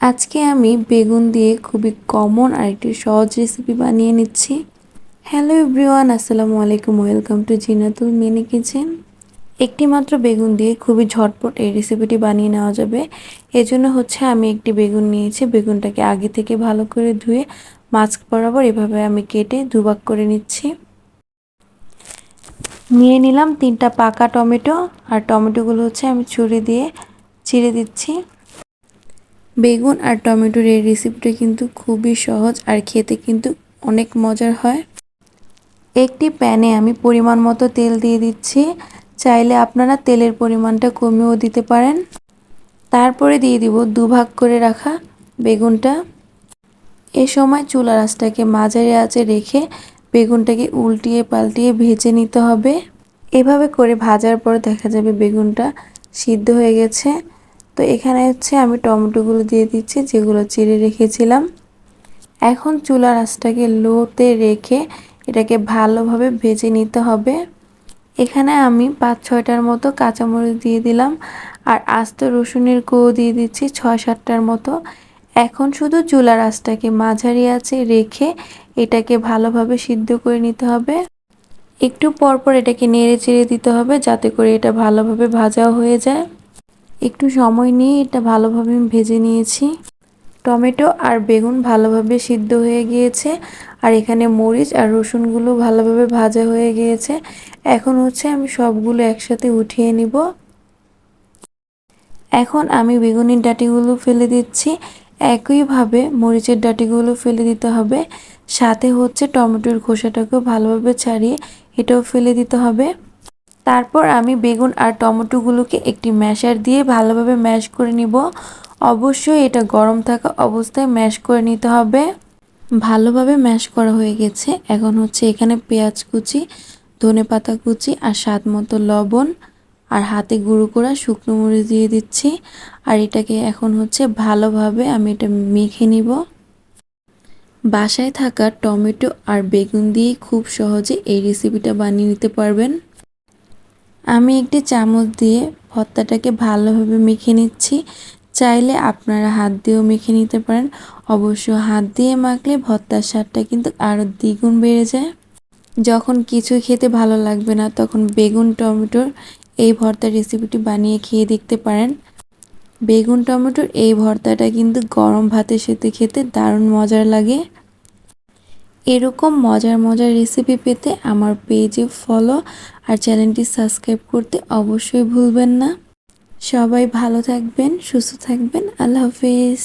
আজকে আমি বেগুন দিয়ে খুবই কমন আর একটি সহজ রেসিপি বানিয়ে নিচ্ছি। হ্যালো এভরিওয়ান আসসালামু আলাইকুম welcome to Zinatul mini kitchen একটি মাত্র বেগুন দিয়ে খুবই ঝটপট এই রেসিপিটি বানিয়ে নেওয়া যাবে। এজন্য হচ্ছে আমি একটি বেগুন নিয়েছি, বেগুনটাকে আগে থেকে ভালো করে ধুয়ে মাছ বরাবর এভাবে আমি কেটে দুবাক করে নিচ্ছি। নিয়ে নিলাম তিনটা পাকা টমেটো, আর টমেটোগুলো হচ্ছে আমি ছুরি দিয়ে চিড়ে দিচ্ছি। বেগুন আর টমেটোর এই রেসিপিটা কিন্তু খুবই সহজ আর খেতে কিন্তু অনেক মজার হয়। একটি প্যানে আমি পরিমাণ মতো তেল দিয়ে দিচ্ছি। চাইলে আপনারা তেলের পরিমাণটা কমিয়েও দিতে পারেন। তারপরে দিয়ে দিব দুভাগ করে রাখা বেগুনটা। এ সময় চুলা রাসটাকে মাঝারি আঁচে রেখে বেগুনটাকে উল্টিয়ে পাল্টিয়ে ভেজে নিতে হবে। এভাবে করে ভাজার পর দেখা যাবে বেগুনটা সিদ্ধ হয়ে গেছে। তো এখানে হচ্ছে আমি টমেটোগুলো দিয়ে দিচ্ছি, যেগুলো চিড়ে রেখেছিলাম। এখন চুলার আঁচটাকে লোতে রেখে এটাকে ভালোভাবে ভেজে নিতে হবে। এখানে আমি পাঁচ ছয়টার মতো কাঁচামরিচ দিয়ে দিলাম আর আস্ত রসুনের কোও দিয়ে দিচ্ছি ছয় সাতটার মতো। এখন শুধু চুলার আঁচটাকে মাঝারি আছে রেখে এটাকে ভালোভাবে সিদ্ধ করে নিতে হবে। একটু পরপর এটাকে নেড়ে চেড়ে দিতে হবে যাতে করে এটা ভালোভাবে ভাজাও হয়ে যায়। একটু সময় নিয়ে এটা ভালোভাবে আমি ভেজে নিয়েছি। টমেটো আর বেগুন ভালোভাবে সিদ্ধ হয়ে গিয়েছে। আর এখানে মরিচ আর রসুনগুলো ভালোভাবে ভাজা হয়ে গিয়েছে। এখন হচ্ছে আমি সবগুলো একসাথে উঠিয়ে নিব। এখন আমি বেগুনের ডাটিগুলো ফেলে দিচ্ছি। একইভাবে মরিচের ডাটিগুলো ফেলে দিতে হবে। সাথে হচ্ছে টমেটোর খোসাটাকেও ভালোভাবে ছাড়িয়ে এটাও ফেলে দিতে হবে। তারপর আমি বেগুন আর টমেটোগুলোকে একটি ম্যাশার দিয়ে ভালোভাবে ম্যাশ করে নিব। অবশ্যই এটা গরম থাকা অবস্থায় ম্যাশ করে নিতে হবে। ভালোভাবে ম্যাশ করা হয়ে গেছে। এখন হচ্ছে এখানে পেঁয়াজ কুচি, ধনে পাতা কুচি আর স্বাদ মতো লবণ আর হাতে গুঁড়ো করা শুকনো মরিচ দিয়ে দিচ্ছি। আর এটাকে এখন হচ্ছে ভালোভাবে আমি এটা মেখে নিব। বাসায় থাকা টমেটো আর বেগুন দিয়ে খুব সহজে এই রেসিপিটা বানিয়ে নিতে পারবেন। আমি একটি চামচ দিয়ে ভর্তাটাকে ভালোভাবে মেখে নিচ্ছি। চাইলে আপনারা হাত দিয়েও মেখে নিতে পারেন। অবশ্য হাত দিয়ে মাখলে ভর্তার স্বাদটা কিন্তু আরও দ্বিগুণ বেড়ে যায়। যখন কিছু খেতে ভালো লাগবে না, তখন বেগুন, টমেটোর এই ভর্তার রেসিপিটি বানিয়ে খেয়ে দেখতে পারেন। বেগুন, টমেটোর এই ভর্তাটা কিন্তু গরম ভাতের সাথে খেতে দারুণ মজার লাগে। এরকম মজার মজার রেসিপি পেতে আমার পেজে ফলো আর চ্যানেলটি সাবস্ক্রাইব করতে অবশ্যই ভুলবেন না। সবাই ভালো থাকবেন, সুস্থ থাকবেন। আল্লাহ হাফিজ।